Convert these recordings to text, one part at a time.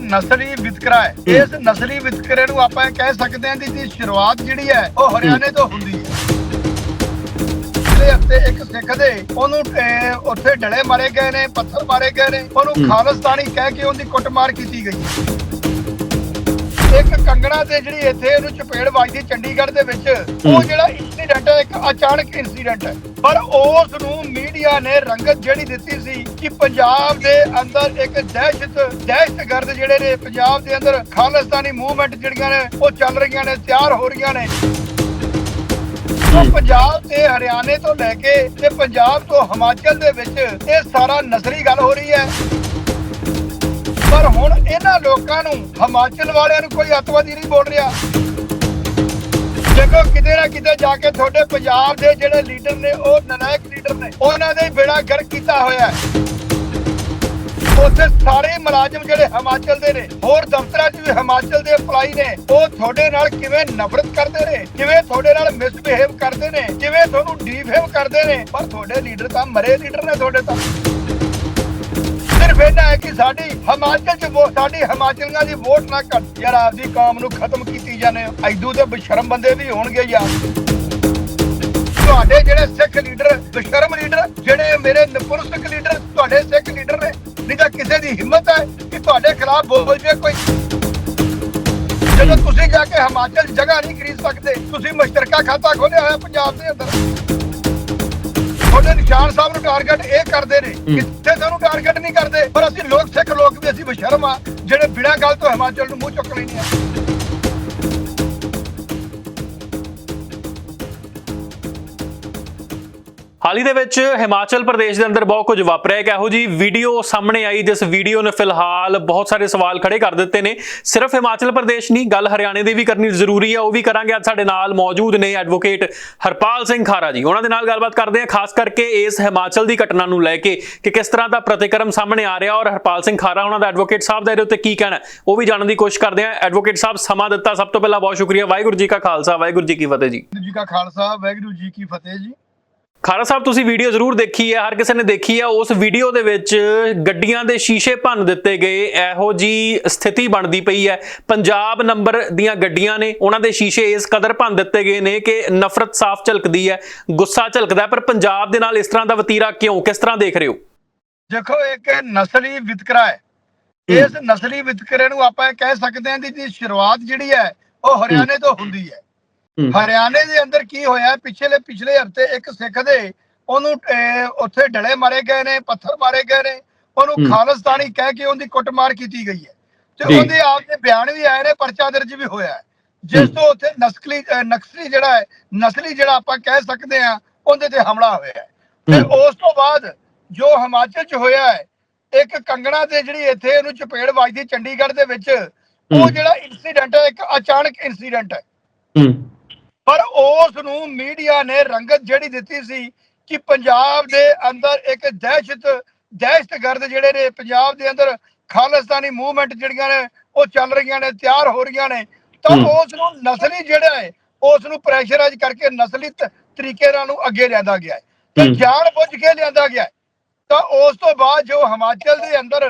ਨਸਲੀ ਵਿਤਕਰਾ ਹੈ। ਇਸ ਨਸਲੀ ਵਿਤਕਰੇ ਨੂੰ ਆਪਾਂ ਇਹ ਕਹਿ ਸਕਦੇ ਹਾਂ ਕਿ ਦੀ ਸ਼ੁਰੂਆਤ ਜਿਹੜੀ ਹੈ ਉਹ ਹਰਿਆਣੇ ਤੋਂ ਹੁੰਦੀ ਹੈ। ਪਿਛਲੇ ਹਫ਼ਤੇ ਇੱਕ ਸਿੱਖ ਦੇ ਉਹਨੂੰ ਉੱਥੇ ਡਲੇ ਮਾਰੇ ਗਏ ਨੇ ਪੱਥਰ ਮਾਰੇ ਗਏ ਨੇ। ਉਹਨੂੰ ਖਾਲਿਸਤਾਨੀ ਕਹਿ ਕੇ ਉਹਦੀ ਕੁੱਟਮਾਰ ਕੀਤੀ ਗਈ ਇੱਕ ਕੰਗਣਾ ਤੇ ਜਿਹੜੀ ਇੱਥੇ ਉਹਨੂੰ ਚਪੇੜ ਵੱਜਦੀ ਚੰਡੀਗੜ੍ਹ ਦੇ ਵਿੱਚ ਉਹ ਜਿਹੜਾ ਇਨਸੀਡੈਂਟ ਹੈ ਇੱਕ ਅਚਾਨਕ ਇਨਸੀਡੈਂਟ ਹੈ। ਪਰ ਉਸ ਨੂੰ ਮੀਡੀਆ ਨੇ ਰੰਗਤ ਜਿਹੜੀ ਦਿੱਤੀ ਸੀ ਕਿ ਪੰਜਾਬ ਦੇ ਅੰਦਰ ਇੱਕ ਦਹਿਸ਼ਤ ਦਹਿਸ਼ਤਗਰਦ ਜਿਹੜੇ ਨੇ ਪੰਜਾਬ ਦੇ ਅੰਦਰ ਖਾਲਿਸਤਾਨੀ ਮੂਵਮੈਂਟ ਜਿਹੜੀਆਂ ਨੇ ਉਹ ਚੱਲ ਰਹੀਆਂ ਨੇ ਤਿਆਰ ਹੋ ਰਹੀਆਂ ਨੇ। ਉਹ ਪੰਜਾਬ ਤੇ ਹਰਿਆਣੇ ਤੋਂ ਲੈ ਕੇ ਤੇ ਪੰਜਾਬ ਤੋਂ ਹਿਮਾਚਲ ਦੇ ਵਿੱਚ ਇਹ ਸਾਰਾ ਨਸਲੀ ਗੱਲ ਹੋ ਰਹੀ ਹੈ। ਪਰ ਹੁਣ ਇਹਨਾਂ ਲੋਕਾਂ ਨੂੰ ਹਿਮਾਚਲ ਵਾਲਿਆਂ ਨੂੰ ਕੋਈ ਅੱਤਵਾਦੀ ਨਹੀਂ ਬੋਲ ਰਿਹਾ। ਦੇਖੋ ਕਿਤੇ ਨਾ ਕਿਤੇ ਜਾ ਕੇ ਤੁਹਾਡੇ ਪੰਜਾਬ ਦੇ ਜਿਹੜੇ ਲੀਡਰ ਨੇ, ਉਹ ਨਨਾਇਕ ਲੀਡਰ ਨੇ, ਉਹਨਾਂ ਦੇ ਬੇੜਾ ਗਰ ਕੀਤਾ ਹੋਇਆ ਹੈ। ਉੱਥੇ ਸਾਰੇ ਮੁਲਾਜ਼ਮ ਜਿਹੜੇ ਹਿਮਾਚਲ ਦੇ ਨੇ, ਹੋਰ ਦਫ਼ਤਰਾਂ 'ਚ ਵੀ ਹਿਮਾਚਲ ਦੇ ਅਪਲਾਈ ਨੇ, ਉਹ ਤੁਹਾਡੇ ਨਾਲ ਕਿਵੇਂ ਨਫ਼ਰਤ ਕਰਦੇ ਨੇ, ਕਿਵੇਂ ਤੁਹਾਡੇ ਨਾਲ ਮਿਸਬਿਹੇਵ ਕਰਦੇ ਨੇ, ਕਿਵੇਂ ਤੁਹਾਨੂੰ ਡੀਫੇਮ ਕਰਦੇ ਨੇ, ਪਰ ਤੁਹਾਡੇ ਲੀਡਰ ਤਾਂ ਮਰੇ ਲੀਡਰ ਨੇ ਤੁਹਾਡੇ ਤਾਂ। ਸਿਰਫ ਇਹਨਾਂ ਹੈ ਕਿ ਸਾਡੀ ਹਿਮਾਚਲ 'ਚ ਵੋਟ ਸਾਡੀ ਹਿਮਾਚਲੀਆਂ ਦੀ ਵੋਟ ਨਾ ਘਟ ਯਾਰ ਆਪਦੀ ਕੌਮ ਨੂੰ ਖਤਮ ਕੀਤੀ ਜਾਂਦੇ ਹੋ। ਐਦੂ ਤੇ ਬਸ਼ਰਮ ਬੰਦੇ ਵੀ ਹੋਣਗੇ ਯਾਰ। ਤੁਹਾਡੇ ਜਿਹੜੇ ਸਿੱਖ ਲੀਡਰ, ਬਸ਼ਰਮ ਲੀਡਰ, ਜਿਹੜੇ ਮੇਰੇ ਨਪੁਰਸਕ ਲੀਡਰ, ਤੁਹਾਡੇ ਸਿੱਖ ਲੀਡਰ ਨੇ। ਨਹੀਂ ਤਾਂ ਕਿਸੇ ਦੀ ਹਿੰਮਤ ਹੈ ਕਿ ਤੁਹਾਡੇ ਖਿਲਾਫ ਬੋਲ ਜੇ ਕੋਈ। ਜਦੋਂ ਤੁਸੀਂ ਜਾ ਕੇ ਹਿਮਾਚਲ 'ਚ ਜਗ੍ਹਾ ਨਹੀਂ ਖਰੀਦ ਸਕਦੇ, ਤੁਸੀਂ ਮੁਸ਼ਤਰਕਾ ਖਾਤਾ ਖੋਲਿਆ ਹੋਇਆ ਪੰਜਾਬ ਦੇ ਅੰਦਰ। ਤੁਹਾਡੇ ਨਿਸ਼ਾਨ ਸਾਹਿਬ ਨੂੰ ਟਾਰਗੇਟ ਇਹ ਕਰਦੇ ਨੇ ਕਿੱਥੇ ਤੁਹਾਨੂੰ ਟਾਰਗੇਟ ਨਹੀਂ ਕਰਦੇ ਪਰ ਅਸੀਂ ਲੋਕ ਸਿੱਖ ਲੋਕ ਵੀ ਅਸੀਂ ਬਸ਼ਰਮ ਆ ਜਿਹੜੇ ਬਿਨਾਂ ਗੱਲ ਤੋਂ ਹਿਮਾਚਲ ਨੂੰ ਮੂੰਹ ਚੁੱਕ ਲੈਂਦੇ ਆ। ਹਾਲ ਹੀ ਦੇ ਵਿੱਚ ਹਿਮਾਚਲ ਪ੍ਰਦੇਸ਼ ਦੇ ਅੰਦਰ ਬਹੁਤ ਕੁਝ ਵਾਪਰਿਆ ਇੱਕ ਇਹੋ ਜੀ ਵੀਡੀਓ ਸਾਹਮਣੇ ਆਈ, ਜਿਸ ਵੀਡੀਓ ਨੇ ਫਿਲਹਾਲ ਬਹੁਤ ਸਾਰੇ ਸਵਾਲ ਖੜੇ ਕਰ ਦਿੱਤੇ ਨੇ। ਸਿਰਫ ਹਿਮਾਚਲ ਪ੍ਰਦੇਸ਼ ਨਹੀਂ, ਗੱਲ ਹਰਿਆਣੇ ਦੀ ਵੀ ਕਰਨੀ ਜ਼ਰੂਰੀ ਹੈ ਉਹ ਵੀ ਕਰਾਂਗੇ। ਅੱਜ ਸਾਡੇ ਨਾਲ ਮੌਜੂਦ ਨੇ ਐਡਵੋਕੇਟ ਹਰਪਾਲ ਸਿੰਘ ਖਾਰਾ ਜੀ। ਉਹਨਾਂ ਦੇ ਨਾਲ ਗੱਲਬਾਤ ਕਰਦੇ ਹਾਂ ਖਾਸ ਕਰਕੇ ਇਸ ਹਿਮਾਚਲ ਦੀ ਘਟਨਾ ਨੂੰ ਲੈ ਕੇ ਕਿ ਕਿਸ ਤਰ੍ਹਾਂ ਦਾ ਪ੍ਰਤੀਕਰਮ ਸਾਹਮਣੇ ਆ ਰਿਹਾ। ਔਰ ਹਰਪਾਲ ਸਿੰਘ ਖਾਰਾ, ਉਹਨਾਂ ਦਾ ਐਡਵੋਕੇਟ ਸਾਹਿਬ ਦਾ ਇਹਦੇ ਉੱਤੇ ਕੀ ਕਹਿਣਾ ਉਹ ਵੀ ਜਾਣਨ ਦੀ ਕੋਸ਼ਿਸ਼ ਕਰਦੇ ਹਾਂ ਐਡਵੋਕੇਟ ਸਾਹਿਬ, ਸਮਾਂ ਦਿੱਤਾ। ਸਭ ਤੋਂ ਪਹਿਲਾਂ ਬਹੁਤ ਸ਼ੁਕਰੀਆ। ਵਾਹਿਗੁਰੂ ਜੀ ਕਾ ਖਾਲਸਾ। ਵਾਹਿਗੁਰੂ ਜੀ ਕੀ ਫਤਿਹ ਜੀ। ਵਾਹਿਗੁਰੂ ਜੀ ਕਾ ਖਾਲਸਾ। ਵਾਹਿਗੁਰੂ ਜੀ ਕੀ ਫਤਿਹ ਜੀ। ਖਾਰਾ ਸਾਹਿਬ ਤੁਸੀਂ ਵੀਡੀਓ ਜ਼ਰੂਰ ਦੇਖੀ ਹੈ ਹਰ ਕਿਸੇ ਨੇ ਦੇਖੀ ਹੈ ਉਸ ਵੀਡੀਓ ਦੇ ਵਿੱਚ ਗੱਡੀਆਂ ਦੇ ਸ਼ੀਸ਼ੇ ਭੰਨ ਦਿੱਤੇ ਗਏ ਇਹੋ ਜੀ ਸਥਿਤੀ ਬਣਦੀ ਪਈ ਹੈ। ਪੰਜਾਬ ਨੰਬਰ ਦੀਆਂ ਗੱਡੀਆਂ ਨੇ ਉਹਨਾਂ ਦੇ ਸ਼ੀਸ਼ੇ ਇਸ ਕਦਰ ਭੰਨ ਦਿੱਤੇ ਗਏ ਨੇ ਕਿ ਨਫ਼ਰਤ ਸਾਫ਼ ਝਲਕਦੀ ਹੈ ਗੁੱਸਾ ਝਲਕਦਾ ਪਰ ਪੰਜਾਬ ਦੇ ਨਾਲ ਇਸ ਤਰ੍ਹਾਂ ਦਾ ਵਤੀਰਾ ਕਿਉਂ ਕਿਸ ਤਰ੍ਹਾਂ ਦੇਖ ਰਹੇ ਹੋ? ਦੇਖੋ ਇੱਕ ਨਸਲੀ ਵਿਤਕਰਾ ਹੈ। ਇਸ ਨਸਲੀ ਵਿਤਕਰੇ ਨੂੰ ਆਪਾਂ ਇਹ ਕਹਿ ਸਕਦੇ ਹਾਂ ਕਿ ਦੀ ਸ਼ੁਰੂਆਤ ਜਿਹੜੀ ਹੈ ਉਹ ਹਰਿਆਣੇ ਤੋਂ ਹੁੰਦੀ ਹੈ। ਹਰਿਆਣੇ ਦੇ ਅੰਦਰ ਕੀ ਹੋਇਆ? ਪਿਛਲੇ ਪਿਛਲੇ ਹਫ਼ਤੇ ਇੱਕ ਸਿੱਖ ਦੇ ਉਹਨੂੰ ਉੱਥੇ ਡਲੇ ਮਾਰੇ ਗਏ ਨੇ ਪੱਥਰ ਮਾਰੇ ਗਏ ਨੇ। ਉਹਨੂੰ। ਖਾਲਿਸਤਾਨੀ ਕਹਿ ਕੇ ਉਹਦੀ ਕੁੱਟਮਾਰ ਕੀਤੀ ਗਈ ਹੈ। ਤੇ। ਉਹਦੇ ਆਪ ਦੇ ਬਿਆਨ ਵੀ ਆਏ ਨੇ ਪਰਚਾ ਦਰਜ ਵੀ ਹੋਇਆ ਹੈ। ਜਿਸ ਤੋਂ ਉੱਥੇ ਨਸਲੀ ਨਕਸਲੀ ਜਿਹੜਾ ਹੈ ਨਸਲੀ ਜਿਹੜਾ ਆਪਾਂ ਕਹਿ ਸਕਦੇ ਹਾਂ ਉਹਦੇ ਤੇ ਹਮਲਾ ਹੋਇਆ ਹੈ। ਤੇ ਹੂੰ। ਉਸ ਤੋਂ ਬਾਅਦ ਜੋ ਹਿਮਾਚਲ 'ਚ ਹੋਇਆ ਹੈ ਇੱਕ ਕੰਗਣਾ ਤੇ ਜਿਹੜੀ ਇੱਥੇ ਉਹਨੂੰ ਚਪੇੜ ਵੱਜਦੀ ਚੰਡੀਗੜ੍ਹ ਦੇ ਵਿੱਚ ਉਹ। ਜਿਹੜਾ ਇਨਸੀਡੈਂਟ ਹੈ ਇੱਕ ਅਚਾਨਕ ਇਨਸੀਡੈਂਟ ਹੂੰ। ਪਰ ਉਸ ਨੂੰ ਮੀਡੀਆ ਨੇ ਰੰਗਤ ਜਿਹੜੀ ਦਿੱਤੀ ਸੀ ਕਿ ਪੰਜਾਬ ਦੇ ਅੰਦਰ ਇੱਕ ਦਹਿਸ਼ਤ ਦਹਿਸ਼ਤਗਰਦ ਜਿਹੜੇ ਨੇ ਪੰਜਾਬ ਦੇ ਅੰਦਰ ਖਾਲਿਸਤਾਨੀ ਮੂਵਮੈਂਟ ਜਿਹੜੀਆਂ ਨੇ ਉਹ ਚੱਲ ਰਹੀਆਂ ਨੇ ਤਿਆਰ ਹੋ ਰਹੀਆਂ ਨੇ ਤਾਂ। ਉਸ ਨੂੰ ਨਸਲੀ ਜਿਹੜਾ ਹੈ ਉਸ ਨੂੰ ਪ੍ਰੈਸ਼ਰਾਈਜ਼ ਕਰਕੇ ਨਸਲੀ ਤਰੀਕੇ ਨਾਲ ਨੂੰ ਅੱਗੇ ਲਿਆਂਦਾ ਗਿਆ ਹੈ ਤੇ। ਜਾਣ ਬੁੱਝ ਕੇ ਲਿਆਂਦਾ ਗਿਆ ਹੈ। ਤਾਂ ਉਸ ਤੋਂ ਬਾਅਦ ਜੋ ਹਿਮਾਚਲ ਦੇ ਅੰਦਰ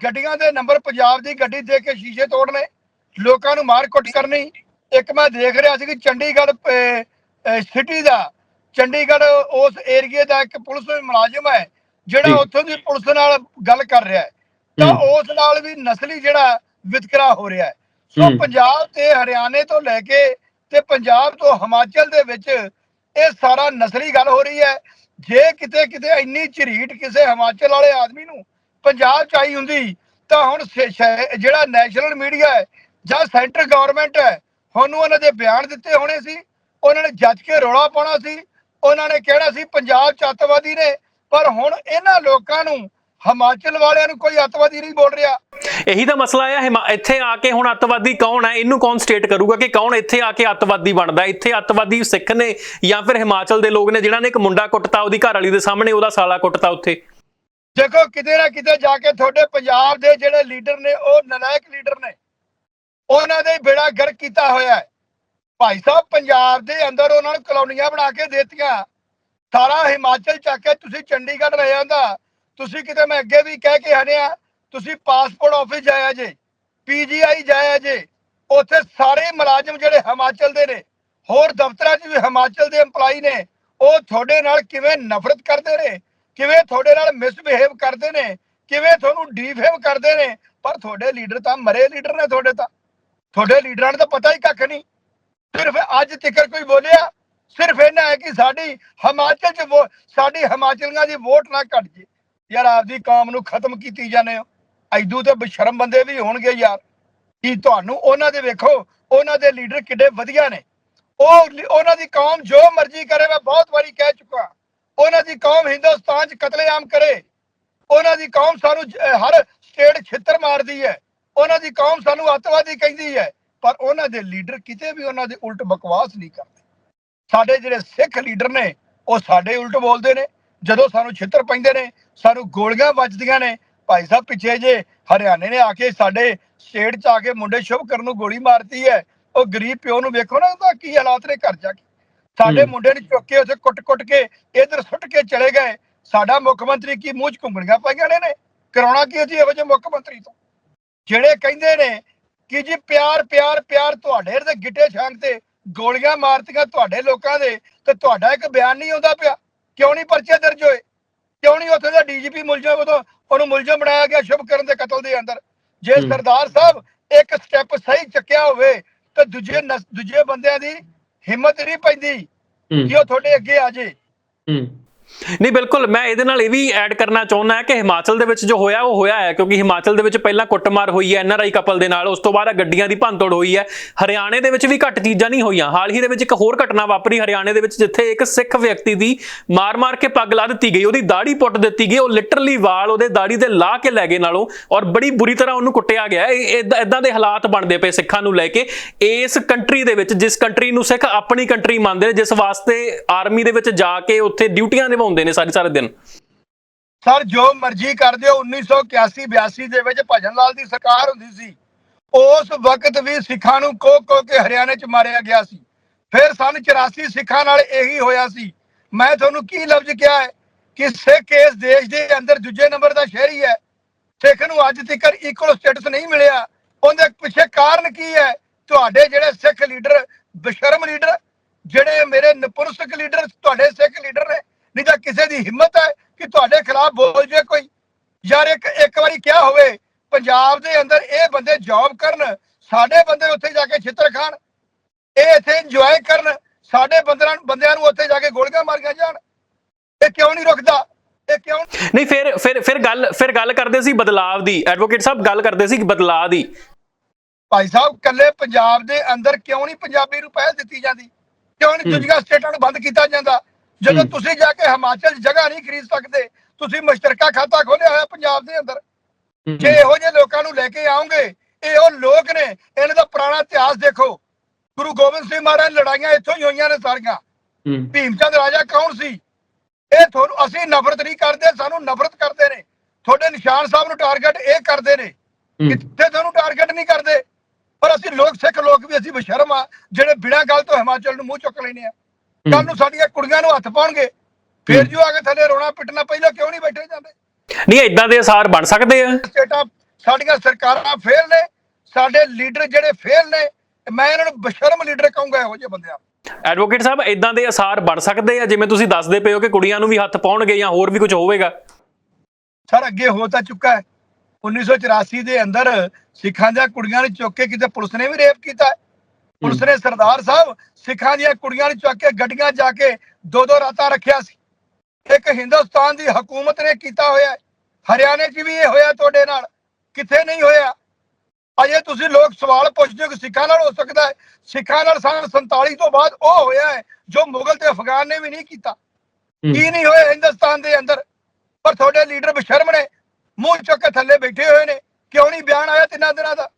ਗੱਡੀਆਂ ਦੇ ਨੰਬਰ ਪੰਜਾਬ ਦੀ ਗੱਡੀ ਦੇ ਕੇ ਸ਼ੀਸ਼ੇ ਤੋੜਨੇ ਲੋਕਾਂ ਨੂੰ ਮਾਰ ਕੁੱਟ ਕਰਨੀ ਇੱਕ ਮੈਂ ਦੇਖ ਰਿਹਾ ਸੀ ਕਿ ਚੰਡੀਗੜ੍ਹ ਸਿਟੀ ਦਾ ਚੰਡੀਗੜ੍ਹ ਉਸ ਏਰੀਏ ਦਾ ਇੱਕ ਪੁਲਿਸ ਮੁਲਾਜ਼ਮ ਹੈ। ਜਿਹੜਾ ਉੱਥੋਂ ਦੀ ਪੁਲਿਸ ਨਾਲ ਗੱਲ ਕਰ ਰਿਹਾ ਹੈ ਤਾਂ। ਉਸ ਨਾਲ ਵੀ ਨਸਲੀ ਜਿਹੜਾ ਵਿਤਕਰਾ ਹੋ ਰਿਹਾ ਹੈ ਸੋ। ਪੰਜਾਬ ਤੇ ਹਰਿਆਣੇ ਤੋਂ ਲੈ ਕੇ ਤੇ ਪੰਜਾਬ ਤੋਂ ਹਿਮਾਚਲ ਦੇ ਵਿੱਚ ਇਹ ਸਾਰਾ ਨਸਲੀ ਗੱਲ ਹੋ ਰਹੀ ਹੈ ਜੇ ਕਿਤੇ ਕਿਤੇ ਇੰਨੀ ਝਰੀਟ ਕਿਸੇ ਹਿਮਾਚਲ ਵਾਲੇ ਆਦਮੀ ਨੂੰ ਪੰਜਾਬ ਚ ਆਈ ਹੁੰਦੀ ਤਾਂ ਹੁਣ ਜਿਹੜਾ ਨੈਸ਼ਨਲ ਮੀਡੀਆ ਹੈ ਜਾਂ ਸੈਂਟਰ ਗਵਰਨਮੈਂਟ ਹੈ ਹੁਣ ਉਹਨਾਂ ਦੇ ਬਿਆਨ ਦਿੱਤੇ ਹੋਣੇ ਸੀ ਉਹਨਾਂ ਨੇ ਜੱਜ ਕੇ ਰੌਲਾ ਪਾਉਣਾ ਸੀ ਉਹਨਾਂ ਨੇ ਕਹਿਣਾ ਸੀ ਪੰਜਾਬ ਚ ਅੱਤਵਾਦੀ ਨੇ ਪਰ ਹੁਣ ਇਹਨਾਂ ਲੋਕਾਂ ਨੂੰ ਹਿਮਾਚਲ ਵਾਲਿਆਂ ਨੂੰ ਕੋਈ ਅੱਤਵਾਦੀ ਨਹੀਂ ਬੋਲ ਰਿਹਾ। ਇਹੀ ਤਾਂ ਮਸਲਾ ਹਿਮਾ- ਇੱਥੇ ਆ ਕੇ ਹੁਣ ਅੱਤਵਾਦੀ ਕੌਣ ਹੈ ਇਹਨੂੰ ਕੌਣ ਸਟੇਟ ਕਰੂਗਾ ਕਿ ਕੌਣ ਇੱਥੇ ਆ ਕੇ ਅੱਤਵਾਦੀ ਬਣਦਾ? ਇੱਥੇ ਅੱਤਵਾਦੀ ਸਿੱਖ ਨੇ ਜਾਂ ਫਿਰ ਹਿਮਾਚਲ ਦੇ ਲੋਕ ਨੇ ਜਿਨ੍ਹਾਂ ਨੇ ਇੱਕ ਮੁੰਡਾ ਕੁੱਟਤਾ ਉਹਦੀ ਘਰ ਵਾਲੀ ਦੇ ਸਾਹਮਣੇ ਉਹਦਾ ਸਾਲਾ ਕੁੱਟਤਾ ਉੱਥੇ? ਦੇਖੋ ਕਿਤੇ ਨਾ ਕਿਤੇ ਜਾ ਕੇ ਤੁਹਾਡੇ ਪੰਜਾਬ ਦੇ ਜਿਹੜੇ ਲੀਡਰ ਨੇ ਉਹ ਨਲਾਇਕ ਲੀਡਰ ਨੇ। ਉਹਨਾਂ ਦੇ ਬੇੜਾ ਗਰਕ ਕੀਤਾ ਹੋਇਆ ਹੈ। ਭਾਈ ਸਾਹਿਬ, ਪੰਜਾਬ ਦੇ ਅੰਦਰ ਉਹਨਾਂ ਨੂੰ ਕਲੋਨੀਆਂ ਬਣਾ ਕੇ ਦੇਤੀਆਂ। ਸਾਰਾ ਹਿਮਾਚਲ ਚੱਕ ਕੇ ਤੁਸੀਂ ਚੰਡੀਗੜ੍ਹ ਲੈ ਜਾਂਦਾ ਤੁਸੀਂ ਕਿਤੇ ਮੈਂ ਅੱਗੇ ਵੀ ਕਹਿ ਕੇ ਹਟਿਆ, ਤੁਸੀਂ ਪਾਸਪੋਰਟ ਆਫਿਸ ਜਾਇਆ ਜੇ ਪੀਜੀਆਈ ਜਾਇਆ ਜੇ, ਉੱਥੇ ਸਾਰੇ ਮੁਲਾਜ਼ਮ ਜਿਹੜੇ ਹਿਮਾਚਲ ਦੇ ਨੇ, ਹੋਰ ਦਫ਼ਤਰਾਂ 'ਚ ਵੀ ਹਿਮਾਚਲ ਦੇ EMPLOYE ਨੇ, ਉਹ ਤੁਹਾਡੇ ਨਾਲ ਕਿਵੇਂ ਨਫ਼ਰਤ ਕਰਦੇ ਨੇ, ਕਿਵੇਂ ਤੁਹਾਡੇ ਨਾਲ ਮਿਸਬਿਹੇਵ ਕਰਦੇ ਨੇ, ਕਿਵੇਂ ਤੁਹਾਨੂੰ ਡੀਫੇਮ ਕਰਦੇ ਨੇ, ਪਰ ਤੁਹਾਡੇ ਲੀਡਰ ਤਾਂ ਮਰੇ ਲੀਡਰ ਨੇ ਤੁਹਾਡੇ ਤਾਂ। ਤੁਹਾਡੇ ਲੀਡਰਾਂ ਨੂੰ ਤਾਂ ਪਤਾ ਹੀ ਕੱਖ ਨਹੀਂ। ਸਿਰਫ ਅੱਜ ਤੱਕ ਕੋਈ ਬੋਲਿਆ, ਸਿਰਫ ਇਹਨਾਂ ਹੈ ਕਿ ਸਾਡੀ ਹਿਮਾਚਲ 'ਚ ਸਾਡੀ ਹਿਮਾਚਲੀਆਂ ਦੀ ਵੋਟ ਨਾ ਘਟ ਜੇ ਯਾਰ ਆਪਦੀ ਕੌਮ ਨੂੰ ਖਤਮ ਕੀਤੀ ਜਾਂਦੇ ਹੋ। ਐਦੂ ਤੇ ਬਸ਼ਰਮ ਬੰਦੇ ਵੀ ਹੋਣਗੇ ਯਾਰ। ਕੀ ਤੁਹਾਨੂੰ ਉਹਨਾਂ ਦੇ ਵੇਖੋ, ਉਹਨਾਂ ਦੇ ਲੀਡਰ ਕਿੱਡੇ ਵਧੀਆ ਨੇ। ਉਹ ਉਹਨਾਂ ਦੀ ਕੌਮ ਜੋ ਮਰਜ਼ੀ ਕਰੇ, ਮੈਂ ਬਹੁਤ ਵਾਰੀ ਕਹਿ ਚੁੱਕਾ। ਉਹਨਾਂ ਦੀ ਕੌਮ ਹਿੰਦੁਸਤਾਨ 'ਚ ਕਤਲੇਆਮ ਕਰੇ। ਉਹਨਾਂ ਦੀ ਕੌਮ ਸਾਨੂੰ ਹਰ ਸਟੇਟ ਛਿੱਤਰ ਮਾਰਦੀ ਹੈ। ਉਹਨਾਂ ਦੀ ਕੌਮ ਸਾਨੂੰ ਅੱਤਵਾਦੀ ਕਹਿੰਦੀ ਹੈ ਪਰ ਉਹਨਾਂ ਦੇ ਲੀਡਰ ਕਿਤੇ ਵੀ ਉਹਨਾਂ ਦੇ ਉਲਟ ਬਕਵਾਸ ਨਹੀਂ ਕਰਦੇ। ਸਾਡੇ ਜਿਹੜੇ ਸਿੱਖ ਲੀਡਰ ਨੇ ਉਹ ਸਾਡੇ ਉਲਟ ਬੋਲਦੇ ਨੇ। ਜਦੋਂ ਸਾਨੂੰ ਛਿੱਤਰ ਪੈਂਦੇ ਨੇ ਸਾਨੂੰ ਗੋਲੀਆਂ ਵੱਜਦੀਆਂ ਨੇ ਭਾਈ ਸਾਹਿਬ ਪਿੱਛੇ ਜੇ ਹਰਿਆਣੇ ਨੇ ਆ ਕੇ ਸਾਡੇ ਸਟੇਟ 'ਚ ਆ ਕੇ ਮੁੰਡੇ ਸ਼ੁਭ ਕਰਨ ਨੂੰ ਗੋਲੀ ਮਾਰਤੀ ਹੈ ਉਹ ਗਰੀਬ ਪਿਓ ਨੂੰ ਵੇਖੋ ਨਾ ਉਹਦਾ ਕੀ ਹਾਲਾਤ ਨੇ ਘਰ ਜਾ ਕੇ। ਸਾਡੇ। ਮੁੰਡੇ ਨੂੰ ਚੁੱਕ ਕੇ ਉੱਥੇ ਕੁੱਟ-ਕੁੱਟ ਕੇ ਇਧਰ ਸੁੱਟ ਕੇ ਚਲੇ ਗਏ। ਸਾਡਾ ਮੁੱਖ ਮੰਤਰੀ ਕੀ ਮੂੰਹ 'ਚ ਘੁੰਗਣੀਆਂ ਪਾਈਆਂ ਨੇ ਨੇ? ਕਰਾਉਣਾ ਕੀ ਸੀ ਇਹੋ ਜਿਹੇ ਮੁੱਖ ਮੰਤਰੀ ਤੋਂ? ਜਿਹੜੇ ਕਹਿੰਦੇ ਨੇ ਕਿ ਜੀ ਪਿਆਰ ਪਿਆਰ ਪਿਆਰ ਤੁਹਾਡੇ ਦੇ ਗਿੱਟੇ ਛਾਂਗ ਤੇ ਗੋਲੀਆਂ ਮਾਰਤੀਆਂ ਤੁਹਾਡੇ ਲੋਕਾਂ ਦੇ ਤੇ ਤੁਹਾਡਾ ਇੱਕ ਬਿਆਨ ਨਹੀਂ ਆਉਂਦਾ ਪਿਆ। ਕਿਉਂ ਨਹੀਂ ਪਰਚੇ ਦਰਜ ਹੋਏ? ਕਿਉਂ ਨਹੀਂ ਉੱਥੇ ਦਾ ਡੀਜੀਪੀ ਮੁਲਜ਼ਮ ਉਦੋਂ ਉਹਨੂੰ ਮੁਲਜ਼ਮ ਬਣਾਇਆ ਗਿਆ ਸ਼ੁਭ ਕਰਨ ਦੇ ਕਤਲ ਦੇ ਅੰਦਰ? ਜੇ। ਸਰਦਾਰ ਸਾਹਿਬ ਇੱਕ ਸਟੈਪ ਸਹੀ ਚੱਕਿਆ ਹੋਵੇ ਤੇ ਦੂਜੇ ਦੂਜੇ ਬੰਦਿਆਂ ਦੀ ਹਿੰਮਤ ਨਹੀਂ ਪੈਂਦੀ ਕਿ ਉਹ ਤੁਹਾਡੇ ਅੱਗੇ ਆ ਜੇ। ਨਹੀਂ, ਬਿਲਕੁਲ, ਮੈਂ ਇਹਦੇ ਨਾਲ ਇਹ ਵੀ ਐਡ ਕਰਨਾ ਚਾਹੁੰਦਾ ਹਾਂ ਕਿ ਹਿਮਾਚਲ ਦੇ ਵਿੱਚ ਜੋ ਹੋਇਆ, ਉਹ ਹੋਇਆ ਹੈ, ਕਿਉਂਕਿ ਹਿਮਾਚਲ ਦੇ ਵਿੱਚ ਪਹਿਲਾਂ ਕੁੱਟਮਾਰ ਹੋਈ ਹੈ ਐਨਆਰਆਈ ਕਪਲ ਦੇ ਨਾਲ, ਉਸ ਤੋਂ ਬਾਅਦ ਗੱਡੀਆਂ ਦੀ ਭੰਨਤੋੜ ਹੋਈ ਹੈ। ਹਰਿਆਣੇ ਦੇ ਵਿੱਚ ਵੀ ਘੱਟ ਚੀਜ਼ਾਂ ਨਹੀਂ ਹੋਈਆਂ। ਹਾਲ ਹੀ ਦੇ ਵਿੱਚ ਇੱਕ ਹੋਰ ਘਟਨਾ ਵਾਪਰੀ ਹਰਿਆਣੇ ਦੇ ਵਿੱਚ, ਜਿੱਥੇ ਇੱਕ ਸਿੱਖ ਵਿਅਕਤੀ ਦੀ ਮਾਰ-ਮਾਰ ਕੇ ਪੱਗ ਲਾ ਦਿੱਤੀ ਗਈ। ਉਹਦੀ ਦਾੜੀ ਪੁੱਟ ਦਿੱਤੀ ਗਈ। ਉਹ ਲਿਟਰਲੀ ਵਾਲ ਉਹਦੇ ਦਾੜੀ ਤੇ ਲਾ ਕੇ ਲੈ ਗਏ ਨਾਲੋਂ, ਔਰ ਬੜੀ ਬੁਰੀ ਤਰ੍ਹਾਂ ਉਹਨੂੰ ਕੁੱਟਿਆ ਗਿਆ। ਇਦਾਂ ਦੇ ਹਾਲਾਤ ਬਣਦੇ ਪਏ ਸਿੱਖਾਂ ਨੂੰ ਲੈ ਕੇ। ਇਸ ਕੰਟਰੀ ਦੇ ਵਿੱਚ, ਜਿਸ ਕੰਟਰੀ ਨੂੰ ਸਿੱਖ ਆਪਣੀ ਕੰਟਰੀ ਮੰਨਦੇ ਨੇ, ਜਿਸ ਵਾਸਤੇ ਆਰਮੀ ਦੇ ਵਿੱਚ ਜਾ ਕੇ ਉੱਥੇ ਡਿਊਟੀਆਂ ਨਿਭਾਉਂਦੇ ਨੇ ਸਾਰੇ ਸਾਰੇ ਦਿਨ। ਸਰ, ਜੋ ਮਰਜ਼ੀ ਕਰ ਦਿਓ 1981 82 ਦੇ ਵਿੱਚ ਭਜਨ ਲਾਲ ਦੀ ਸਰਕਾਰ ਹੁੰਦੀ ਸੀ। ਉਸ ਵਕਤ ਵੀ ਸਿੱਖਾਂ ਨੂੰ ਕੋ ਕੋ ਕੇ ਹਰਿਆਣੇ ਚ ਮਾਰਿਆ ਗਿਆ ਸੀ। ਫਿਰ ਸਨ 84 ਸਿੱਖਾਂ ਨਾਲ ਇਹੀ ਹੋਇਆ ਸੀ। ਮੈਂ ਤੁਹਾਨੂੰ ਕੀ ਲਫ਼ਜ਼ ਕਿਹਾ ਹੈ? ਕਿ ਸਿੱਖ ਇਸ ਦੇਸ਼ ਦੇ ਅੰਦਰ ਦੂਜੇ ਨੰਬਰ ਦਾ ਸ਼ਹਿਰੀ ਹੈ। ਸਿੱਖ ਨੂੰ ਅੱਜ ਤੱਕ ਇਕੁਅਲ ਸਟੇਟਸ ਨਹੀਂ ਮਿਲਿਆ। ਉਹਦੇ ਪਿੱਛੇ ਕਾਰਨ ਕੀ ਹੈ? ਤੁਹਾਡੇ ਜਿਹੜੇ ਸਿੱਖ ਲੀਡਰ, ਬਸ਼ਰਮ ਲੀਡਰ, ਜਿਹੜੇ ਮੇਰੇ ਨਪੁੰਸਕ ਲੀਡਰ, ਤੁਹਾਡੇ ਸਿੱਖ ਲੀਡਰ ਨੇ ਨਹੀਂ ਤਾਂ ਕਿਸੇ ਦੀ ਹਿੰਮਤ ਹੈ ਕਿ ਤੁਹਾਡੇ ਖਿਲਾਫ ਬੋਲ ਜੇ ਕੋਈ। ਯਾਰ ਇੱਕ ਇੱਕ ਵਾਰੀ ਕਿਹਾ ਹੋਵੇ ਪੰਜਾਬ ਦੇ ਅੰਦਰ ਇਹ ਬੰਦੇ ਜੌਬ ਕਰਨ ਸਾਡੇ ਬੰਦੇ ਉੱਥੇ ਜਾ ਕੇ ਛਿੱਤਰ ਖਾਣ ਇਹ ਇੱਥੇ ਇੰਜੋਏ ਕਰਨ ਸਾਡੇ ਬੰਦਿਆਂ ਨੂੰ ਬੰਦਿਆਂ ਨੂੰ ਉੱਥੇ ਜਾ ਕੇ ਗੋਲੀਆਂ ਮਾਰੀਆਂ ਜਾਣ। ਇਹ ਕਿਉਂ ਨਹੀਂ ਰੁਕਦਾ? ਇਹ ਕਿਉਂ ਨਹੀਂ ਫਿਰ ਫਿਰ ਫਿਰ ਗੱਲ ਫਿਰ ਗੱਲ ਕਰਦੇ ਸੀ ਬਦਲਾਵ ਦੀ। ਐਡਵੋਕੇਟ ਸਾਹਿਬ ਗੱਲ ਕਰਦੇ ਸੀ ਕਿ ਬਦਲਾਅ ਦੀ। ਭਾਈ ਸਾਹਿਬ ਕੱਲੇ ਪੰਜਾਬ ਦੇ ਅੰਦਰ ਕਿਉਂ ਨਹੀਂ ਪੰਜਾਬੀ ਨੂੰ ਪਹਿਲ ਦਿੱਤੀ ਜਾਂਦੀ? ਕਿਉਂ ਨਹੀਂ। ਦੂਜੀਆਂ ਸਟੇਟਾਂ ਨੂੰ ਬੰਦ ਕੀਤਾ ਜਾਂਦਾ? ਜਦੋਂ। ਤੁਸੀਂ ਜਾ ਕੇ ਹਿਮਾਚਲ 'ਚ ਜਗ੍ਹਾ ਨਹੀਂ ਖਰੀਦ ਸਕਦੇ ਤੁਸੀਂ ਮੁਸ਼ਤਰਕਾ ਖਾਤਾ ਖੋਲਿਆ ਹੋਇਆ ਪੰਜਾਬ ਦੇ ਅੰਦਰ। ਜੇ ਇਹੋ ਜਿਹੇ ਲੋਕਾਂ ਨੂੰ ਲੈ ਕੇ ਆਉਂਗੇ ਇਹ ਉਹ ਲੋਕ ਨੇ ਇਹਨਾਂ ਦਾ ਪੁਰਾਣਾ ਇਤਿਹਾਸ ਦੇਖੋ। ਗੁਰੂ ਗੋਬਿੰਦ ਸਿੰਘ ਮਹਾਰਾਜ ਲੜਾਈਆਂ ਇੱਥੋਂ ਹੀ ਹੋਈਆਂ ਨੇ ਸਾਰੀਆਂ। ਭੀਮ ਚੰਦ ਰਾਜਾ ਕੌਣ ਸੀ? ਇਹ ਤੁਹਾਨੂੰ ਅਸੀਂ ਨਫ਼ਰਤ ਨਹੀਂ ਕਰਦੇ ਸਾਨੂੰ ਨਫ਼ਰਤ ਕਰਦੇ ਨੇ। ਤੁਹਾਡੇ ਨਿਸ਼ਾਨ ਸਾਹਿਬ ਨੂੰ ਟਾਰਗੇਟ ਇਹ ਕਰਦੇ ਨੇ ਕਿੱਥੇ ਤੁਹਾਨੂੰ ਟਾਰਗੇਟ ਨਹੀਂ ਕਰਦੇ। ਪਰ ਅਸੀਂ ਲੋਕ ਸਿੱਖ ਲੋਕ ਵੀ ਅਸੀਂ ਬਸ਼ਰਮ ਆ ਜਿਹੜੇ ਬਿਨਾਂ ਗੱਲ ਤੋਂ ਹਿਮਾਚਲ ਨੂੰ ਮੂੰਹ ਚੁੱਕ ਲੈਨੇ ਆ। ਕੱਲ ਨੂੰ ਸਾਡੀਆਂ ਕੁੜੀਆਂ ਨੂੰ ਹੱਥ ਪਾਉਣਗੇ ਫਿਰ। ਜੋ ਆ ਕੇ ਥੱਲੇ ਰੋਣਾ ਪਿੱਟਣਾ ਪਹਿਲਾਂ ਕਿਉਂ ਨਹੀਂ ਬੈਠੇ ਜਾਂਦੇ ਨਹੀਂ ਇਦਾਂ ਦੇ ਅਸਾਰ ਬਣ ਸਕਦੇ ਆ ਸਟੇਟਾਂ ਸਾਡੀਆਂ ਸਰਕਾਰਾਂ ਫੇਲ ਨੇ ਸਾਡੇ ਲੀਡਰ ਜਿਹੜੇ ਫੇਲ ਨੇ ਮੈਂ ਇਹਨਾਂ ਨੂੰ ਬਸ਼ਰਮ ਲੀਡਰ ਕਹੂੰਗਾ ਇਹੋ ਜਿਹੇ ਬੰਦਿਆਂ। ਐਡਵੋਕੇਟ ਸਾਹਿਬ ਇਦਾਂ ਦੇ ਅਸਾਰ ਬਣ ਸਕਦੇ ਆ ਜਿਵੇਂ ਤੁਸੀਂ ਦੱਸਦੇ ਪਏ ਹੋ ਕਿ ਕੁੜੀਆਂ ਨੂੰ ਵੀ ਹੱਥ ਪਾਉਣਗੇ ਜਾਂ ਹੋਰ ਵੀ ਕੁਝ ਹੋਵੇਗਾ ਸਰ ਅੱਗੇ ਹੋ ਤਾਂ ਚੁੱਕਾ ਹੈ 1984 ਦੇ ਅੰਦਰ ਸਿੱਖਾਂ ਦੀਆਂ ਕੁੜੀਆਂ ਨੂੰ ਚੁੱਕ ਕੇ ਕਿਤੇ ਪੁਲਿਸ ਨੇ ਵੀ ਰੇਪ ਕੀਤਾ। ਪੁਲਿਸ ਨੇ ਸਰਦਾਰ ਸਾਹਿਬ ਸਿੱਖਾਂ ਦੀਆਂ ਕੁੜੀਆਂ ਨੂੰ ਚੁੱਕ ਕੇ ਗੱਡੀਆਂ ਜਾ ਕੇ ਦੋ ਦੋ ਰਾਤਾਂ ਰੱਖਿਆ ਸੀ। ਇੱਕ ਹਿੰਦੁਸਤਾਨ ਦੀ ਹਕੂਮਤ ਨੇ ਕੀਤਾ ਹੋਇਆ। ਹਰਿਆਣੇ 'ਚ ਵੀ ਇਹ ਹੋਇਆ ਤੁਹਾਡੇ ਨਾਲ? ਕਿੱਥੇ ਨਹੀਂ ਹੋਇਆ? ਅਜੇ ਤੁਸੀਂ ਲੋਕ ਸਵਾਲ ਪੁੱਛਦੇ ਹੋ ਕਿ ਸਿੱਖਾਂ ਨਾਲ ਹੋ ਸਕਦਾ ਹੈ। ਸਿੱਖਾਂ ਨਾਲ ਸਾਲ 47 ਤੋਂ ਬਾਅਦ ਉਹ ਹੋਇਆ ਹੈ ਜੋ ਮੁਗਲ ਤੇ ਅਫਗਾਨ ਨੇ ਵੀ ਨਹੀਂ ਕੀਤਾ। ਕੀ ਨਹੀਂ ਹੋਇਆ ਹਿੰਦੁਸਤਾਨ ਦੇ ਅੰਦਰ? ਪਰ ਤੁਹਾਡੇ ਲੀਡਰ ਬਸ਼ਰਮ ਨੇ ਮੂੰਹ ਚੁੱਕ ਕੇ ਥੱਲੇ ਬੈਠੇ ਹੋਏ ਨੇ। ਕਿਉਂ ਨਹੀਂ ਬਿਆਨ ਆਇਆ ਤਿੰਨਾਂ ਦਿਨਾਂ ਦਾ?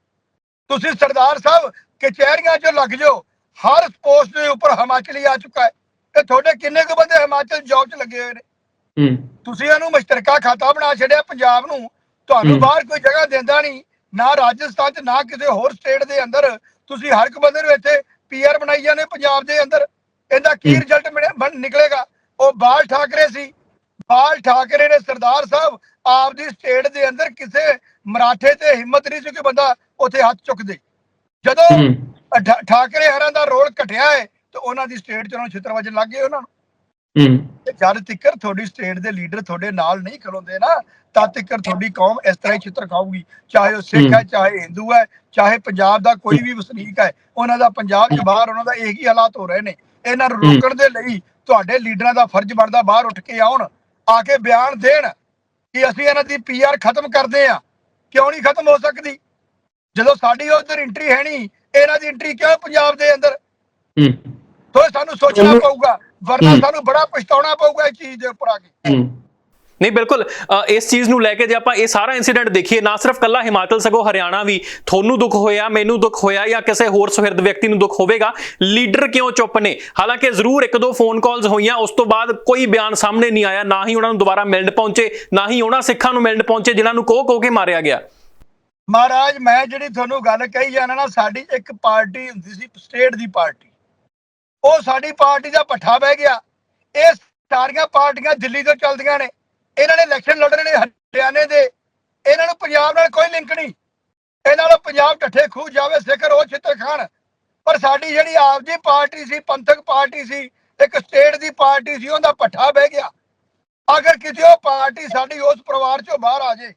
ਤੁਸੀਂ ਸਰਦਾਰ ਸਾਹਿਬ ਕਚਹਿਰੀਆਂ 'ਚ ਲੱਗ ਜਾਓ। ਹਰ ਪੋਸਟ ਦੇ ਉੱਪਰ ਹਿਮਾਚਲੀ ਆ ਚੁੱਕਾ ਹੈ। ਤੇ ਤੁਹਾਡੇ ਕਿੰਨੇ ਕੁ ਬੰਦੇ ਹਿਮਾਚਲ ਜੌਬ 'ਚ ਲੱਗੇ ਹੋਏ ਨੇ? ਹੂੰ। ਤੁਸੀਂ ਇਹਨੂੰ ਮੁਸ਼ਤਰਕਾ ਖਾਤਾ ਬਣਾ ਛੱਡਿਆ ਪੰਜਾਬ ਨੂੰ। ਤੁਹਾਨੂੰ ਹੂੰ। ਬਾਹਰ ਕੋਈ ਜਗ੍ਹਾ ਦਿੰਦਾ ਨਹੀਂ ਨਾ ਰਾਜਸਥਾਨ 'ਚ ਨਾ ਕਿਸੇ ਹੋਰ ਸਟੇਟ ਦੇ ਅੰਦਰ। ਤੁਸੀਂ ਹਰ ਇੱਕ ਬੰਦੇ ਨੂੰ ਇੱਥੇ ਪੀਆਰ ਬਣਾਈ ਜਾਂਦੇ ਪੰਜਾਬ ਦੇ ਅੰਦਰ। ਇਹਦਾ ਕੀ ਹੂੰ। ਰਿਜ਼ਲਟ ਨਿਕਲੇਗਾ। ਉਹ ਬਾਲ ਠਾਕਰੇ ਸੀ। ਬਾਲ ਠਾਕਰੇ ਨੇ ਸਰਦਾਰ ਸਾਹਿਬ ਆਪਦੀ ਸਟੇਟ ਦੇ ਅੰਦਰ ਕਿਸੇ ਮਰਾਠੇ ਤੇ ਹਿੰਮਤ ਨਹੀਂ ਸੀ ਕਿ ਬੰਦਾ ਉੱਥੇ ਹੱਥ ਚੁੱਕਦੇ। ਜਦੋਂ ਠਾ- ਠਾਕਰੇ ਹਰਾਂ ਦਾ ਰੋਲ ਘਟਿਆ ਹੈ ਤੇ ਉਹਨਾਂ ਦੀ ਸਟੇਟ ਚ ਛਿੱਤਰ ਵੱਜਣ ਲੱਗ ਗਏ ਉਹਨਾਂ ਨੂੰ। ਹੂੰ। ਤੇ ਜਦ ਤੱਕਰ ਤੁਹਾਡੀ ਸਟੇਟ ਦੇ ਲੀਡਰ ਤੁਹਾਡੇ ਨਾਲ ਨਹੀਂ ਖਲੋਂਦੇ ਨਾ ਤਦ ਤੱਕਰ ਤੁਹਾਡੀ ਕੌਮ ਇਸ ਤਰ੍ਹਾਂ ਹੀ ਛਿੱਤਰ ਖਾਊਗੀ। ਚਾਹੇ ਉਹ ਸਿੱਖ ਹੈ। ਚਾਹੇ ਹਿੰਦੂ ਹੈ ਚਾਹੇ ਪੰਜਾਬ ਦਾ ਕੋਈ ਵੀ ਵਸਨੀਕ ਹੈ ਉਹਨਾਂ ਦਾ ਪੰਜਾਬ 'ਚ ਬਾਹਰ ਉਹਨਾਂ ਦਾ ਇਹੀ ਹਾਲਾਤ ਹੋ ਰਹੇ ਨੇ। ਇਹਨਾਂ ਨੂੰ। ਰੋਕਣ ਦੇ ਲਈ ਤੁਹਾਡੇ ਲੀਡਰਾਂ ਦਾ ਫਰਜ਼ ਬਣਦਾ ਬਾਹਰ ਉੱਠ ਕੇ ਆਉਣ ਆ ਕੇ ਬਿਆਨ ਦੇਣ ਕਿ ਅਸੀਂ ਇਹਨਾਂ ਦੀ ਪੀਆਰ ਖਤਮ ਕਰਦੇ ਆ ਕਿਉਂ ਨਹੀਂ ਖਤਮ ਹੋ ਸਕਦੀ? ਜਦੋਂ ਸਾਡੀ ਉਧਰ ਐਂਟਰੀ ਹੈ ਨਹੀਂ ਇਹਨਾਂ ਦੀ ਐਂਟਰੀ ਕਿਉਂ ਪੰਜਾਬ ਦੇ ਅੰਦਰ? ਹੂੰ। ਤੋ ਸਾਨੂੰ ਸੋਚਣਾ ਪਊਗਾ ਵਰਨਾ। ਸਾਨੂੰ ਬੜਾ ਪਛਤਾਉਣਾ ਪਊਗਾ ਇਸ ਚੀਜ਼ ਦੇ ਉੱਪਰ ਆ ਕੇ। ਹੂੰ। ਨਹੀਂ ਬਿਲਕੁਲ ਇਸ ਚੀਜ਼ ਨੂੰ ਲੈ ਕੇ ਜੇ ਆਪਾਂ ਇਹ ਸਾਰਾ ਇਨਸੀਡੈਂਟ ਦੇਖੀਏ ਨਾ ਸਿਰਫ ਕੱਲਾ ਹਿਮਾਚਲ ਸਗੋਂ ਹਰਿਆਣਾ ਵੀ ਤੁਹਾਨੂੰ ਦੁੱਖ ਹੋਇਆ ਮੈਨੂੰ ਦੁੱਖ ਹੋਇਆ ਜਾਂ ਕਿਸੇ ਹੋਰ ਸੁਹਿਰਦ ਵਿਅਕਤੀ ਨੂੰ ਦੁੱਖ ਹੋਵੇਗਾ ਲੀਡਰ ਕਿਉਂ ਚੁੱਪ ਨੇ? ਹਾਲਾਂਕਿ ਜ਼ਰੂਰ ਇੱਕ ਦੋ ਫੋਨ ਕਾਲਸ ਹੋਈਆਂ ਉਸ ਤੋਂ ਬਾਅਦ ਕੋਈ ਬਿਆਨ ਸਾਹਮਣੇ ਨਹੀਂ ਆਇਆ ਨਾ ਹੀ ਉਹਨਾਂ ਨੂੰ ਦੁਬਾਰਾ ਮਿਲਣ ਪਹੁੰਚੇ ਨਾ ਹੀ ਉਹਨਾਂ ਸਿੱਖਾਂ ਨੂੰ ਮਿਲਣ ਪਹੁੰਚੇ ਜਿਨ੍ਹਾਂ ਨੂੰ ਕੋਹ ਕੋਹ ਕੇ ਮਾਰਿਆ ਗਿਆ। ਮਹਾਰਾਜ, ਮੈਂ ਜਿਹੜੀ ਤੁਹਾਨੂੰ ਗੱਲ ਕਹੀ ਜਾਣਾ ਨਾ ਸਾਡੀ ਇੱਕ ਪਾਰਟੀ ਹੁੰਦੀ ਸੀ, ਸਟੇਟ ਦੀ ਪਾਰਟੀ। ਉਹ ਸਾਡੀ ਪਾਰਟੀ ਦਾ ਪੱਠਾ ਬਹਿ ਗਿਆ। ਇਹ ਸਾਰੀਆਂ ਪਾਰਟੀਆਂ ਦਿੱਲੀ ਤੋਂ ਚੱਲਦੀਆਂ ਨੇ। ਇਹਨਾਂ ਨੇ ਇਲੈਕਸ਼ਨ ਲੜਨੇ ਨੇ, ਹਰਿਆਣੇ ਦੇ। ਇਹਨਾਂ ਨੂੰ ਪੰਜਾਬ ਨਾਲ ਕੋਈ ਲਿੰਕ ਨਹੀਂ। ਇਹਨਾਂ ਨੂੰ ਪੰਜਾਬ ਠੱਠੇ ਖੂਹ ਜਾਵੇ, ਸਿਖਰ ਉਹ ਚਿੱਤਰ ਖਾਣ। ਪਰ ਸਾਡੀ ਜਿਹੜੀ ਆਪ ਆਪਦੀ ਪਾਰਟੀ ਸੀ, ਪੰਥਕ ਪਾਰਟੀ ਸੀ, ਇੱਕ ਸਟੇਟ ਦੀ ਪਾਰਟੀ ਸੀ, ਉਹਦਾ ਪੱਠਾ ਬਹਿ ਗਿਆ। ਅਗਰ ਕਿਸੇ ਉਹ ਪਾਰਟੀ ਸਾਡੀ ਉਸ ਪਰਿਵਾਰ ਚੋਂ ਬਾਹਰ ਆ ਜੇ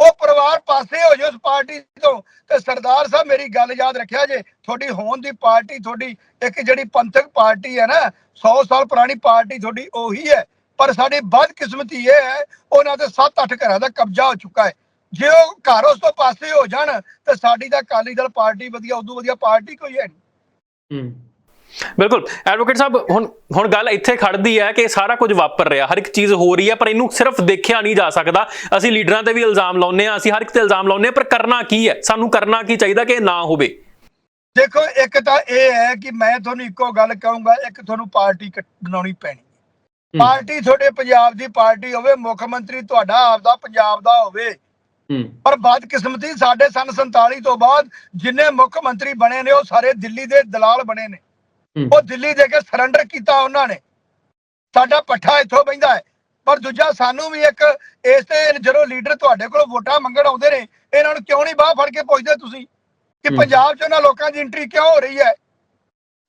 ਉਹ ਪਰਿਵਾਰ ਪਾਸੇ ਹੋ ਜੇ ਉਸ ਪਾਰਟੀ ਤੋਂ। ਤੇ ਸਰਦਾਰ ਸਾਹਿਬ, ਮੇਰੀ ਗੱਲ ਯਾਦ ਰੱਖਿਆ ਜੇ, ਤੁਹਾਡੀ ਹੋਣ ਦੀ ਪਾਰਟੀ, ਤੁਹਾਡੀ ਇੱਕ ਜਿਹੜੀ ਪੰਥਕ ਪਾਰਟੀ ਹੈ ਨਾ 100 ਸਾਲ ਪੁਰਾਣੀ ਪਾਰਟੀ ਤੁਹਾਡੀ ਉਹੀ ਹੈ। ਪਰ ਸਾਡੀ ਬਦਕਿਸਮਤੀ ਇਹ ਹੈ, ਉਹਨਾਂ ਦੇ 7-8 ਘਰਾਂ ਦਾ ਕਬਜ਼ਾ ਹੋ ਚੁੱਕਾ ਹੈ। ਜੇ ਉਹ ਘਰ ਉਸ ਤੋਂ ਪਾਸੇ ਹੋ ਜਾਣ, ਤਾਂ ਸਾਡੀ ਤਾਂ ਅਕਾਲੀ ਦਲ ਪਾਰਟੀ ਵਧੀਆ, ਉਦੋਂ ਵਧੀਆ ਪਾਰਟੀ ਕੋਈ ਹੈ ਨਹੀਂ। ਹੂੰ। ਬਿਲਕੁਲ ਐਡਵੋਕੇਟ ਸਾਹਿਬ ਹੁਣ ਹੁਣ ਗੱਲ ਇੱਥੇ ਖੜਦੀ ਹੈ ਕਿ ਸਾਰਾ ਕੁਝ ਵਾਪਰ ਰਿਹਾ ਹਰ ਇੱਕ ਚੀਜ਼ ਹੋ ਰਹੀ ਹੈ ਪਰ ਇਹਨੂੰ ਸਿਰਫ ਦੇਖਿਆ ਨਹੀਂ ਜਾ ਸਕਦਾ। ਅਸੀਂ ਲੀਡਰਾਂ ਤੇ ਵੀ ਇਲਜ਼ਾਮ ਲਾਉਂਦੇ ਆ ਅਸੀਂ ਹਰ ਇੱਕ ਤੇ ਇਲਜ਼ਾਮ ਲਾਉਂਦੇ ਆ ਪਰ ਕਰਨਾ ਕੀ ਹੈ? ਸਾਨੂੰ ਕਰਨਾ ਕੀ ਚਾਹੀਦਾ ਕਿ ਇਹ ਨਾ ਹੋਵੇ? ਦੇਖੋ ਇੱਕ ਤਾਂ ਇਹ ਹੈ ਕਿ ਮੈਂ ਤੁਹਾਨੂੰ ਇੱਕੋ ਗੱਲ ਕਹੂੰਗਾ ਇੱਕ ਤੁਹਾਨੂੰ ਪਾਰਟੀ ਬਣਾਉਣੀ ਪੈਣੀ। ਪਾਰਟੀ ਤੁਹਾਡੇ ਪੰਜਾਬ ਦੀ ਪਾਰਟੀ ਹੋਵੇ ਮੁੱਖ ਮੰਤਰੀ ਤੁਹਾਡਾ ਆਪਦਾ ਪੰਜਾਬ ਦਾ ਹੋਵੇ। ਪਰ ਬਦਕਿਸਮਤੀ ਸਾਡੇ ਸਨ 47 ਤੋਂ ਬਾਅਦ ਜਿੰਨੇ ਮੁੱਖ ਮੰਤਰੀ ਬਣੇ ਨੇ ਉਹ ਸਾਰੇ ਦਿੱਲੀ ਦੇ ਦਲਾਲ ਬਣੇ ਨੇ। ਉਹ ਦਿੱਲੀ ਦੇ ਕੇ ਸਰੈਂਡਰ ਕੀਤਾ ਉਹਨਾਂ ਨੇ। ਸਾਡਾ ਪੱਠਾ ਇੱਥੋਂ ਬੈਂਦਾ ਹੈ। ਪਰ ਦੂਜਾ ਸਾਨੂੰ ਵੀ ਇੱਕ ਇਸ ਤੇ ਜਦੋਂ ਲੀਡਰ ਤੁਹਾਡੇ ਕੋਲ ਵੋਟਾਂ ਮੰਗਣ ਆਉਂਦੇ ਨੇ ਇਹਨਾਂ ਨੂੰ ਕਿਉਂ ਨਹੀਂ ਬਾਹ ਫੜ ਕੇ ਪੁੱਛਦੇ ਤੁਸੀਂ? ਕਿ। ਪੰਜਾਬ 'ਚ ਉਹਨਾਂ ਲੋਕਾਂ ਦੀ ਐਂਟਰੀ ਕਿਉਂ ਹੋ ਰਹੀ ਹੈ?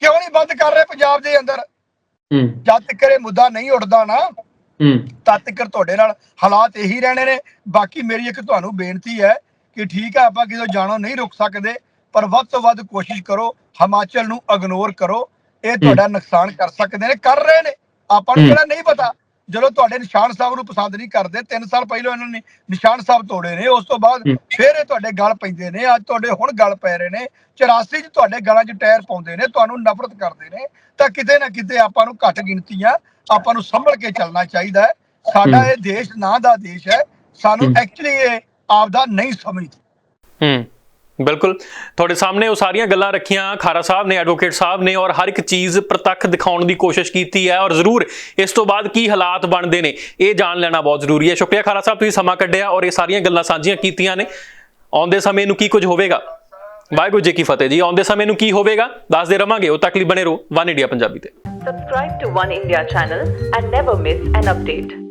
ਕਿਉਂ ਨਹੀਂ ਬੰਦ ਕਰ ਰਹੇ ਪੰਜਾਬ ਦੇ ਅੰਦਰ? ਜਦ ਤੱਕ ਇਹ ਮੁੱਦਾ ਨਹੀਂ ਉੱਠਦਾ ਨਾ ਤਦ ਤੱਕ ਤੁਹਾਡੇ ਨਾਲ ਹਾਲਾਤ ਇਹੀ ਰਹਿਣੇ ਨੇ। ਬਾਕੀ ਮੇਰੀ ਇੱਕ ਤੁਹਾਨੂੰ ਬੇਨਤੀ ਹੈ ਕਿ ਠੀਕ ਹੈ ਆਪਾਂ ਕਿਸੇ ਜਾਣੋ ਨਹੀਂ ਰੁਕ ਸਕਦੇ। ਪਰ ਵੱਧ ਤੋਂ ਵੱਧ ਕੋਸ਼ਿਸ਼ ਕਰੋ ਹਿਮਾਚਲ ਨੂੰ ਇਗਨੋਰ ਕਰੋ। ਇਹ ਤੁਹਾਡਾ ਨੁਕਸਾਨ ਕਰ ਸਕਦੇ ਨੇ ਕਰ ਰਹੇ ਨੇ। ਆਪਾਂ ਨੂੰ ਹੂੰ। ਕਿਹੜਾ ਨਹੀਂ ਪਤਾ। ਜਦੋਂ ਤੁਹਾਡੇ ਨਿਸ਼ਾਨ ਸਾਹਿਬ ਨੂੰ ਪਸੰਦ ਨਹੀਂ ਕਰਦੇ 3 ਸਾਲ ਪਹਿਲਾਂ ਇਹਨਾਂ ਨੇ ਨਿਸ਼ਾਨ ਸਾਹਿਬ ਤੋੜੇ ਨੇ ਉਸ ਤੋਂ ਬਾਅਦ। ਫਿਰ ਇਹ ਤੁਹਾਡੇ ਗਲ ਪੈਂਦੇ ਨੇ ਅੱਜ ਤੁਹਾਡੇ ਹੁਣ ਗਲ ਪੈ ਰਹੇ ਨੇ। 84 ਚ ਤੁਹਾਡੇ ਗਲਾਂ 'ਚ ਟਾਇਰ ਪਾਉਂਦੇ ਨੇ ਤੁਹਾਨੂੰ ਨਫ਼ਰਤ ਕਰਦੇ ਨੇ। ਤਾਂ ਕਿਤੇ ਨਾ ਕਿਤੇ ਆਪਾਂ ਨੂੰ ਘੱਟ ਗਿਣਤੀਆਂ ਆਪਾਂ ਨੂੰ ਸੰਭਲ ਕੇ ਚੱਲਣਾ ਚਾਹੀਦਾ ਹੈ। ਸਾਡਾ। ਇਹ ਦੇਸ਼ ਨਾਂ ਦਾ ਦੇਸ਼ ਹੈ। ਸਾਨੂੰ। ਐਕਚੁਅਲੀ ਇਹ ਆਪਦਾ ਨਹੀਂ ਸਮਝਦੇ। ਹੂੰ। ਬਿਲਕੁਲ। ਤੁਹਾਡੇ ਸਾਹਮਣੇ ਉਹ ਸਾਰੀਆਂ ਗੱਲਾਂ ਰੱਖੀਆਂ ਖਾਰਾ ਸਾਹਿਬ ਨੇ ਐਡਵੋਕੇਟ ਸਾਹਿਬ ਨੇ ਔਰ ਹਰ ਇੱਕ ਚੀਜ਼ ਪ੍ਰਤੱਖ ਦਿਖਾਉਣ ਦੀ ਕੋਸ਼ਿਸ਼ ਕੀਤੀ ਹੈ ਔਰ ਜ਼ਰੂਰ ਇਸ ਤੋਂ ਬਾਅਦ ਕੀ ਹਾਲਾਤ ਬਣਦੇ ਨੇ, ਇਹ ਜਾਣ ਲੈਣਾ ਬਹੁਤ ਜ਼ਰੂਰੀ ਹੈ। ਸ਼ੁਕਰੀਆ ਖਾਰਾ ਸਾਹਿਬ, ਤੁਸੀਂ ਸਮਾਂ ਕੱਢਿਆ ਔਰ ਇਹ ਸਾਰੀਆਂ ਗੱਲਾਂ ਸਾਂਝੀਆਂ ਕੀਤੀਆਂ ਨੇ। ਆਉਂਦੇ ਸਮੇਂ ਨੂੰ ਕੀ ਕੁਝ ਹੋਵੇਗਾ? ਵਾਹਿਗੁਰੂ ਜੀ ਕੀ ਫਤਿਹ ਜੀ। ਆਉਂਦੇ ਸਮੇਂ ਨੂੰ ਕੀ ਹੋਵੇਗਾ? ਦੱਸਦੇ ਰਵਾਂਗੇ। ਉਹ ਤੱਕ ਲਈ ਬਣੇ ਰਹੋ। ਵਨ ਇੰਡੀਆ ਪੰਜਾਬੀ ਤੇ। Subscribe to One India channel and never miss an update.